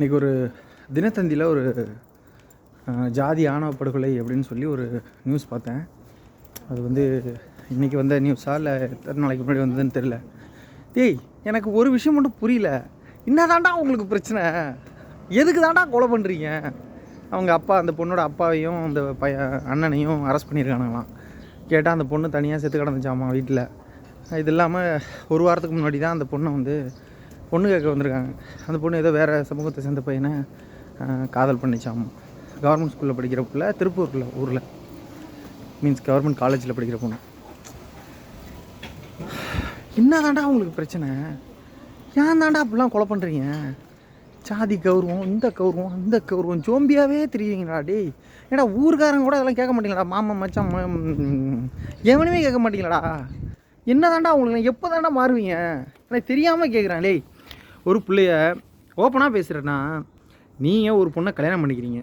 இன்றைக்கி ஒரு தினத்தந்தியில் ஒரு ஜாதி ஆணவ படுகொலை அப்படின்னு சொல்லி ஒரு நியூஸ் பார்த்தேன். அது வந்து இன்றைக்கி வந்த நியூஸா இல்லை எத்தனை நாளைக்கு முன்னாடி வந்ததுன்னு தெரில டேய் எனக்கு ஒரு விஷயம் மட்டும் புரியல. என்னதாண்டா உங்களுக்கு பிரச்சனை? எதுக்கு தாண்டா கொலை பண்ணுறீங்க அவங்க அப்பா அந்த பொண்ணோட அப்பாவையும் அந்த பையன் அண்ணனையும் அரெஸ்ட் பண்ணியிருக்கானுங்களாம் கேட்டால் அந்த பொண்ணு தனியாக செத்து கிடந்துச்சாமா வீட்டில் இது இல்லாமல் ஒரு வாரத்துக்கு முன்னாடி தான் அந்த பொண்ணை வந்து பொண்ணு கேட்க வந்திருக்காங்க. அந்த பொண்ணு ஏதோ வேறு சமூகத்தை சேர்ந்த பையனை காதல் பண்ணிச்சாம். கவர்மெண்ட் ஸ்கூலில் படிக்கிற புள்ள திருப்பூரில் ஊரில். மீன்ஸ் கவர்மெண்ட் காலேஜில் படிக்கிற பொண்ணு. என்னதாண்டா உங்களுக்கு பிரச்சனை? ஏன் தாண்டா அப்படிலாம் கொலை பண்ணுறீங்க சாதி கௌரவம் இந்த கௌரவம் அந்த கௌரவம் ஜோம்பியாவே தெரியுங்களா டேய். ஏடா ஊர்க்காரங்க கூட அதெல்லாம் கேட்க மாட்டீங்களா மாமா மச்சான் எவனுமே கேட்க மாட்டீங்களாடா? என்னதாண்டா உங்களுக்கு? எப்போ தாண்டா மாறுவீங்க? எனக்கு தெரியாமல் கேட்குறேன் டேய். ஒரு பிள்ளைய ஓப்பனாக பேசுகிறேன்னா நீங்கள் ஒரு பொண்ணை கல்யாணம் பண்ணிக்கிறீங்க.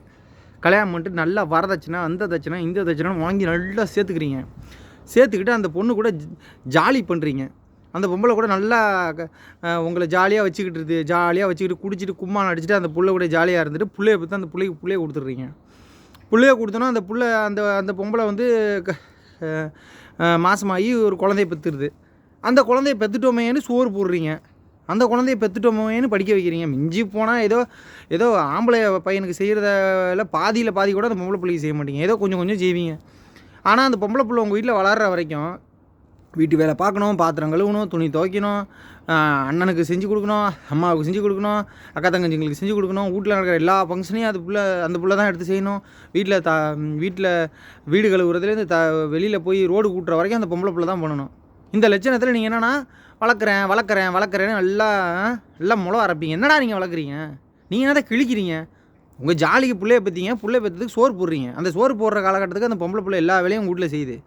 கல்யாணம் பண்ணிட்டு நல்லா வரதட்சணை அந்த தட்சணை இந்த தட்சணை வாங்கி நல்லா சேர்த்துக்கிறீங்க. சேர்த்துக்கிட்டு அந்த பொண்ணு கூட ஜாலி பண்ணுறீங்க அந்த பொம்பளை கூட நல்லா க- உங்களை ஜாலியாக வச்சுக்கிட்டு ஜாலியாக வச்சுக்கிட்டு குடிச்சிட்டு கும்மான் அடிச்சுட்டு அந்த புள்ளை கூட ஜாலியாக இருந்துட்டு புள்ளைய பார்த்து அந்த பிள்ளைக்கு பிள்ளைய கொடுத்துட்றீங்க. பிள்ளைய கொடுத்தோன்னா அந்த புள்ள அந்த அந்த பொம்பளை வந்து க- மாசமாகி ஒரு குழந்தைய பெற்றுருது அந்த குழந்தைய பெற்றுட்டோமேன்னு சோறு போடுறீங்க. அந்த குழந்தைய பெற்றுட்டோமேன்னு படிக்க வைக்கிறீங்க. மிஞ்சி போனால் ஏதோ ஏதோ ஆம்பளை பையனுக்கு செய்கிறதில் பாதியில் பாதி கூட அந்த பொம்பளை பிள்ளைக்கு செய்ய மாட்டீங்க. ஏதோ கொஞ்சம் கொஞ்சம் செய்வீங்க. ஆனால் அந்த பொம்பளை பிள்ளை உங்கள் வீட்டில் வளர்கிற வரைக்கும் வீட்டு வேலை பார்க்கணும் பாத்திரம் கழுவணும் துணி துவைக்கணும் அண்ணனுக்கு செஞ்சு கொடுக்கணும் அம்மாவுக்கு செஞ்சு கொடுக்கணும் அக்கா தங்கச்சிங்களுக்கு செஞ்சு கொடுக்கணும் வீட்டில் நடக்கிற எல்லா ஃபங்க்ஷனையும் அது புள்ள அந்த புள்ள தான் எடுத்து செய்யணும். வீட்டில் த வீட்டில் வீடு கழுவுறதுலேருந்து த வெளியில் போய் ரோடு கூட்டுற வரைக்கும் அந்த பொம்பளை பிள்ளை தான் பண்ணணும். இந்த லட்சணத்தில் நீங்கள் என்னென்னா வளர்க்குறேன் வளர்க்குறேன் வளர்க்குறேன்னு நல்லா நல்லா முளை அரைப்பீங்க. என்னடா நீங்கள் வளர்க்குறீங்க? நீங்கள் என்னடா கிழிக்கிறீங்க? உங்கள் ஜாலிக்கு பிள்ளைய பற்றிங்க பிள்ளைய பற்றதுக்கு சோறு போடுறீங்க. அந்த சோறு போடுற காலகட்டத்துக்கு அந்த பொம்பளை பிள்ளை எல்லா வேலையும் வீட்டில் செய்யுது.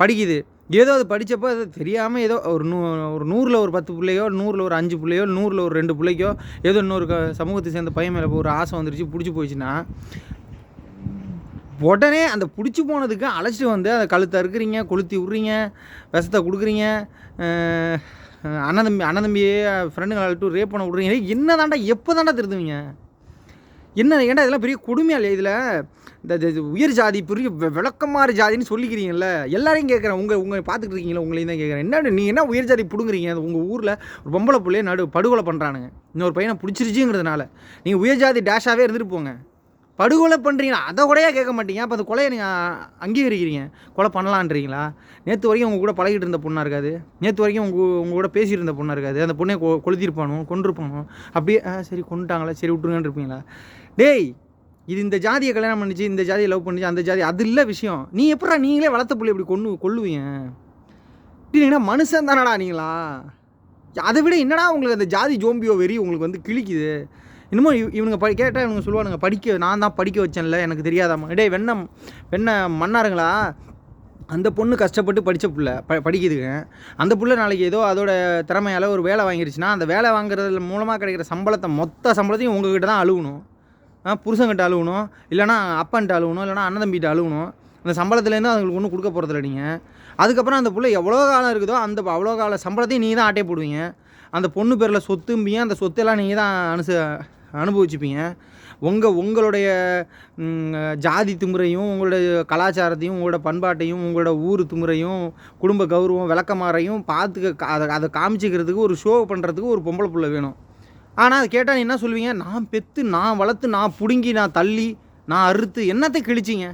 படிக்குது. ஏதோ அது படித்தப்போ அது தெரியாமல் ஏதோ ஒரு நூ ஒரு நூறில் ஒரு பத்து பிள்ளையோ நூறில் ஒரு அஞ்சு பிள்ளையோ நூறில் ஒரு ரெண்டு பிள்ளைக்கோ ஏதோ இன்னொரு சமூகத்தை சேர்ந்த பையன் மேலே ஒரு ஆசை வந்துருச்சு பிடிச்சி போயிடுச்சுன்னா உடனே அந்த பிடிச்சி போனதுக்கு அழைச்சிட்டு வந்து அதை கழுத்தை அறுக்குறீங்க கொளுத்தி விட்றீங்க விஷத்தை கொடுக்குறீங்க அண்ணதம்பி அண்ணதம்பியே ஃப்ரெண்டுங்களை அழைட்டு ரேப் பண்ண விட்றீங்க. என்ன தாண்டா எப்போ தாண்டா திருந்துவீங்க? என்ன ஏன்டா இதெல்லாம் பெரிய கொடுமையா இல்லையா இதில்? இந்த உயர் ஜாதி பெரிய விளக்கமாறு ஜாதின்னு சொல்லிக்கிறீங்கல்ல? எல்லாரையும் கேட்குறேன். உங்கள் உங்கள் பார்த்துட்டு இருக்கீங்களா உங்களையும் தான் கேட்குறேன். என்ன நீ என்ன உயர் ஜாதி பிடுங்குறீங்க? அது உங்கள் ஊரில் ஒரு பொம்பளை பிள்ளைய நடு படுகொலை பண்ணுறானுங்க இன்னொரு பையனை பிடிச்சிருச்சுங்கிறதுனால. நீங்கள் உயர் ஜாதி டேஷாகவே இருந்துட்டு போங்க. படுகொலை பண்ணுறீங்களா அதை கூடயே கேட்க மாட்டீங்க. அப்போ அந்த கொலையை நீங்கள் அங்கீகரிக்கிறீங்க? கொலை பண்ணலான்றீங்களா? நேற்று வரைக்கும் உங்கள் கூட பழகிட்டு இருந்த பொண்ணாக இருக்காது. நேற்று வரைக்கும் உங்கள் உங்கள் கூட பேசிட்டு இருந்த பொண்ணாக இருக்காது. அந்த பொண்ணை கொ கொளுத்திருப்பானோ? கொண்டிருப்பானோ அப்படியே ஆ சரி கொண்டுட்டாங்களா சரி விட்டுருங்கன்னு இருப்பீங்களா? டேய் இது இந்த ஜாதியை கல்யாணம் பண்ணிச்சு இந்த ஜாதியை லவ் பண்ணிச்சு அந்த ஜாதி அது இல்லை விஷயம். நீ எப்படா நீங்களே வளர்த்த புள்ளி இப்படி கொண்டு கொள்ளுவீங்க இல்லைன்னா மனுஷன் தானடா நீங்களா? அதை விட என்னடா உங்களுக்கு அந்த ஜாதி ஜோம்பியோ வெறி உங்களுக்கு வந்து கிழிக்குது? இன்னமும் இவனுங்க படி கேட்டால் இவனுங்க சொல்லுவானுங்க படிக்க நான் தான் படிக்க வச்சேன்ல எனக்கு தெரியாதாம்மா. டேய் வெண்ணம் வெண்ண மன்னாருங்களா? அந்த பொண்ணு கஷ்டப்பட்டு படித்த பிள்ளை ப படிக்குதுங்க. அந்த பிள்ளை நாளைக்கு ஏதோ அதோட திறமையால் ஒரு வேலை வாங்கிருச்சுன்னா அந்த வேலை வாங்குறது மூலமாக கிடைக்கிற சம்பளத்தை மொத்த சம்பளத்தையும் உங்ககிட்ட தான் அழுகணும் ஆ புருஷங்கிட்ட அழுகணும் இல்லைனா அப்பன்ட்ட அழுகணும் இல்லைனா அண்ணன் தம்பிகிட்ட அழுகணும் அந்த சம்பளத்துலேருந்து அதுங்களுக்கு ஒன்றும் கொடுக்க போகிறதில்ல நீங்கள் அதுக்கப்புறம் அந்த பிள்ளை எவ்வளோ காலம் இருக்குதோ அந்த அவ்வளோ கால சம்பளத்தையும் நீங்கள் தான் ஆட்டே போடுவீங்க. அந்த பொண்ணு பேரில் சொத்தும்பியும் அந்த சொத்தெல்லாம் நீங்கள் தான் அனுச அனுபவிச்சுப்பீங்க. உங்கள் உங்களுடைய ஜாதி திமுறையும் உங்களுடைய கலாச்சாரத்தையும் உங்களோட பண்பாட்டையும் உங்களோட ஊர் திமுறையும் குடும்ப கௌரவம் விளக்கமாறையும் பார்த்துக்க அதை அதை காமிச்சிக்கிறதுக்கு ஒரு ஷோ பண்ணுறதுக்கு ஒரு பொம்பளை புள்ள வேணும். ஆனால் அது கேட்டால் நீ என்ன சொல்லுவீங்க? நான் பெற்று நான் வளர்த்து நான் பிடுங்கி நான் தள்ளி நான் அறுத்து என்னத்தை கிழிச்சிங்க?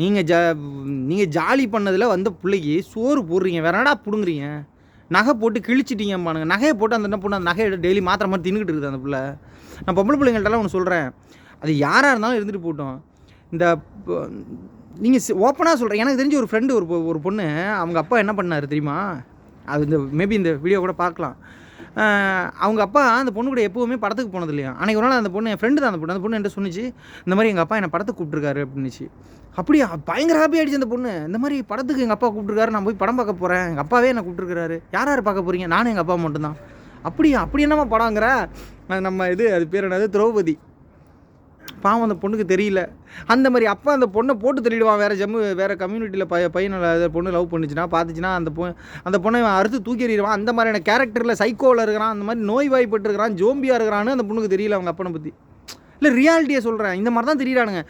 நீங்கள் ஜ நீங்கள் ஜாலி பண்ணதில் வந்த பிள்ளைக்கு சோறு போடுறீங்க. வேறடா பிடுங்குறீங்க? நகை போட்டு கிழிச்சிட்டீங்கம்பானுங்க நகையை போட்டு அந்த என்ன பொண்ணு அந்த நகையை டெய்லி மாத்திர மாதிரி தின்னுக்கிட்டு இருக்குது அந்த பிள்ளை. நான் பொம்பளை பிள்ளைங்கள்ட்டலாம் ஒன்று சொல்கிறேன் அது யாராக இருந்தாலும் இருந்துட்டு போட்டோம். இந்த நீங்கள் ஓப்பனாக சொல்கிறேன் எனக்கு தெரிஞ்ச ஒரு ஃப்ரெண்டு ஒரு பொ- ஒரு பொண்ணு அவங்க அப்பா என்ன பண்ணார் தெரியுமா? அது இந்த மேபி இந்த வீடியோ கூட பார்க்கலாம். அவங்க அப்பா அந்த பொண்ணு கூட எப்போவுமே படத்துக்கு போனது இல்லையா அன்றைக்கி ஒரு நாள் அந்த பொண்ணு என் ஃப்ரெண்டு தான் அந்த பொண்ணு. அந்த பொண்ணு என்கிட்ட சொன்னிச்சு இந்த மாதிரி எங்கள் அப்பா என்னை படத்துக்கு கூப்பிட்டுருக்காரு அப்படின்னுச்சு. அப்படியா? பயங்கர ஹாப்பி ஆகிடுச்சு அந்த பொண்ணு. இந்த மாதிரி படத்துக்கு எங்கள் அப்பா கூப்பிட்டுருக்காரு. நான் போய் படம் பார்க்க போகிறேன் எங்கள் அப்பாவே என்னை கூப்பிட்டுருக்காரு யார் யார் பார்க்க போகிறீங்க நானும் எங்கள் அப்பா மட்டும்தான். அப்படியா? அப்படி என்னம்மா படங்கிற அது நம்ம இது அது பேர் என்னது? திரௌபதி. பாவம் அந்த பொண்ணுக்கு தெரியல. அந்த மாதிரி அப்பா அந்த பொண்ணை போட்டு தெரியிடுவான் வேறு ஜம்மு வேறு கம்யூனிட்டியில் பைய பையனை அந்த பொண்ணு லவ் பண்ணுச்சுன்னா பார்த்துச்சுன்னா அந்த பொ அந்த பொண்ணை அவன் அறுத்து தூக்கி எறிடுவான் அந்த மாதிரியான கேரக்டரில் சைக்கோவில் இருக்கிறான். அந்த மாதிரி நோய்வாய்ப்பட்டு இருக்கிறான் ஜோம்பியாக இருக்கிறான்னு அந்த பொண்ணுக்கு தெரியல அவங்க அப்பனை பற்றி இல்லை ரியாலிட்டியை சொல்கிறேன் இந்த மாதிரி தான் தெரியிறானுங்க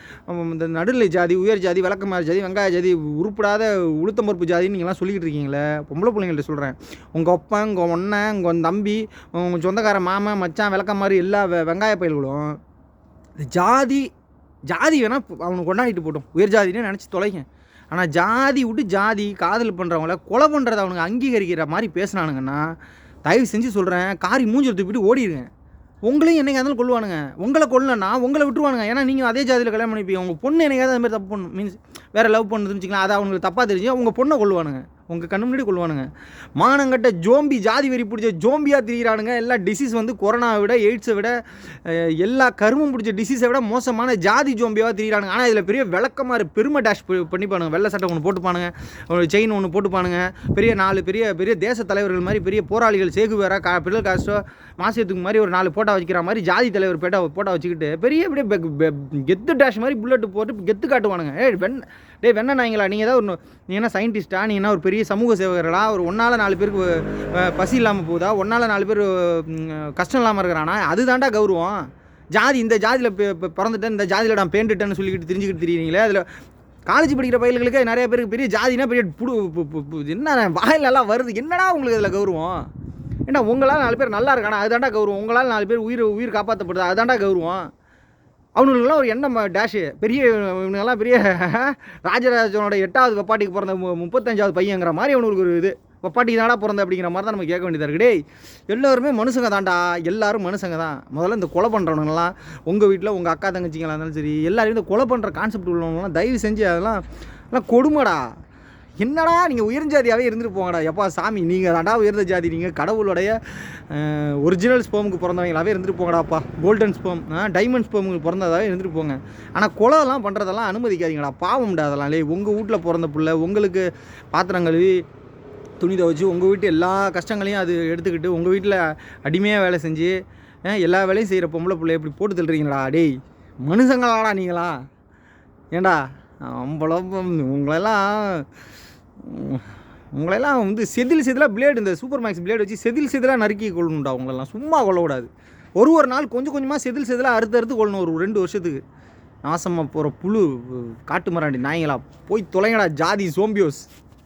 இந்த நடுநிலை ஜாதி உயர் ஜாதி விளக்கமாறு ஜாதி வெங்காய ஜாதி உருப்படாத உளுத்தம்பருப்பு ஜாதின்னு நீங்களாம் சொல்லிக்கிட்டு இருக்கீங்களே. பொம்பளை பிள்ளைங்கள்ட்ட சொல்கிறேன் உங்கள் அப்பன் உங்கள் ஒன்ன உங்கள் தம்பி உங்கள் சொந்தக்கார மாமன் மச்சான் விளக்கமாறு எல்லா வெ- வெங்காய பயில்களும் ஜாதி ஜாதி வேணால் அவனுக்கு கொண்டாடிட்டு போட்டோம். உயர் ஜாதின்னு நினச்சி தொலைங்க. ஆனால் ஜாதி விட்டு ஜாதி காதல் பண்ணுறவங்கள கொலை பண்ணுறத அவனுங்க அங்கீகரிக்கிற மாதிரி பேசுனானுங்கன்னா தயவு செஞ்சு சொல்கிறேன் காரி மூஞ்சில் தூப்பிட்டு ஓடிடுங்க உங்களையும் என்னைக்கு இருந்தாலும் கொள்ளுவானுங்க உங்களை கொல்லனா உங்களை விட்டுருவானுங்க. ஏன்னா நீங்கள் அதே ஜாதியில் கல்யாணம் பண்ணிப்பீங்க. உங்கள் பொண்ணு என்னைக்காவது அது மாதிரி தப்பு பண்ணும் மீன்ஸ் வேறு லவ் பண்ணுதுன்னு வச்சுக்கலாம் அதை அவங்களுக்கு தப்பாக தெரிஞ்சு உங்கள் பொண்ணை கொள்ளுவானுங்க உங்கள் கண்ணு முன்னாடி கொள்வானுங்க. மானங்கட்ட ஜோம்பி ஜாதி வெறி பிடிச்ச ஜோம்பியாக திரியிறானுங்க. எல்லா டிசீஸ் வந்து கொரோனாவை விட எய்ட்ஸை விட எல்லா கருமம் பிடிச்ச டிசீஸை விட மோசமான ஜாதி ஜோம்பியாக திரியிறானுங்க. ஆனால் இதில் பெரிய விளக்கமாறு பெருமை டேஷ் பண்ணிப்பானுங்க. வெள்ளை சட்டை ஒன்று போட்டுப்பானுங்க. ஒரு செயின் ஒன்று போட்டுப்பானுங்க. பெரிய நாலு பெரிய பெரிய தேச தலைவர்கள் மாதிரி பெரிய போராளிகள் சேகுவேரா கா பிடல் காஸ்டோ மாசியத்துக்கு மாதிரி ஒரு நாலு போட்டா வச்சுக்கிற மாதிரி ஜாதி தலைவர் பேட்டா போட்டா வச்சுக்கிட்டு பெரிய பெரிய கெத்து டேஷ் மாதிரி புல்லட் போட்டு கெத்து காட்டுவானுங்க. ஏ வெண் டேய் வெண்ண நாய்ங்களா? நீங்கள் ஏதாவது ஒரு நீ என்ன சயின்டிஸ்டா நீ என்ன ஒரு பெரிய சமூக சேவகர்களா? ஒரு ஒன்றால் நாலு பேருக்கு பசி இல்லாமல் போகுதா? ஒன்றால் நாலு பேர் கஷ்டம் இல்லாமல் இருக்கிறானா? அதுதான்டா கௌரவம். ஜாதி இந்த ஜாதியில் பிறந்துட்டேன் இந்த ஜாதியில் நான் பேண்டுட்டேன்னு சொல்லிக்கிட்டு தெரிஞ்சுக்கிட்டு தெரியுறீங்களே? அதில் காலேஜ் படிக்கிற பயில்களுக்கு நிறைய பேருக்கு பெரிய ஜாதினா பெரிய புடு பு- என்ன வாயில் நல்லா வருது? என்னடா உங்களுக்கு இதில் கௌரவம்? ஏன்னா உங்களால் நாலு பேர் நல்லா இருக்கானா? அதுதான்டா கௌரவம். உங்களால் நாலு பேர் உயிர் உயிர் காப்பாற்றப்படுது அதுதான்டா கௌரவம். அவனுங்களுக்குலாம் ஒரு எண்ணம் டேஷு பெரிய இவனுங்கெல்லாம் பெரிய ராஜராஜனோட எட்டாவது வெப்பாட்டிக்கு பிறந்த மு- முப்பத்தஞ்சாவது பையங்கிற மாதிரி அவனுக்கு ஒரு இது. வெப்பாட்டிக்கு தானடா பிறந்த அப்படிங்கிற மாதிரி தான் நம்ம கேட்க வேண்டியதாக இருக்கு. டேய் எல்லாருமே மனுஷங்க தாண்டா எல்லாரும் மனுஷங்க தான். முதல்ல இந்த கொலை பண்ணுறவனுங்களாம் உங்கள் வீட்டில் உங்கள் அக்கா தங்கச்சிங்களா இருந்தாலும் சரி எல்லாரையும் இந்த கொலை பண்ணுற கான்செப்ட் உள்ளவங்களாம் தயவு செஞ்சு அதெல்லாம் எல்லாம் கொடுமடா. என்னடா நீங்கள் உயர்ந்த ஜாதியாகவே இருந்துட்டு போங்கடா. எப்பா சாமி நீங்கள் தாண்டா உயர்ந்த ஜாதி. நீங்கள் கடவுளுடைய ஒரிஜினல் ஸ்போமுக்கு பிறந்தவங்களாவே இருந்துட்டு போங்கடாப்பா. கோல்டன் ஸ்போம் டைமண்ட் ஸ்போமுக்கு பிறந்ததாகவே இருந்துட்டு போங்க. ஆனால் கொலைலாம் பண்ணுறதெல்லாம் அனுமதிக்காதீங்கடா. பாவம்டா அதெல்லாம் இல்லையே? உங்கள் வீட்டில் பிறந்த பிள்ளை உங்களுக்கு பாத்திரம் கழுவி துணி துவைச்சி உங்கள் வீட்டு எல்லா கஷ்டங்களையும் அது எடுத்துக்கிட்டு உங்கள் வீட்டில் அடிமையாக வேலை செஞ்சு எல்லா வேலையும் செய்கிற பொம்பளை பிள்ளை எப்படி போட்டு தள்ளுறீங்களா டேய் மனுஷங்களாடா நீங்களா ஏண்டா அம்பளம் உங்களெல்லாம் உங்களெல்லாம் வந்து செதில் செதிலாக பிளேடு இந்த சூப்பர் மேக்ஸ் பிளேடு வச்சு செதில் செதிலாக நறுக்கி கொள்ளணும்டா உங்களெல்லாம். சும்மா கொள்ளக்கூடாது ஒரு ஒரு நாள் கொஞ்சம் கொஞ்சமாக செதில் செதிலாக அறுத்து அறுத்து கொள்ளணும். ஒரு ரெண்டு வருஷத்துக்கு. நாசமாக போகிற புழு காட்டு மராண்டி நாய்ங்களா போய் தொலைங்கடா ஜாதி சோம்பியோஸ்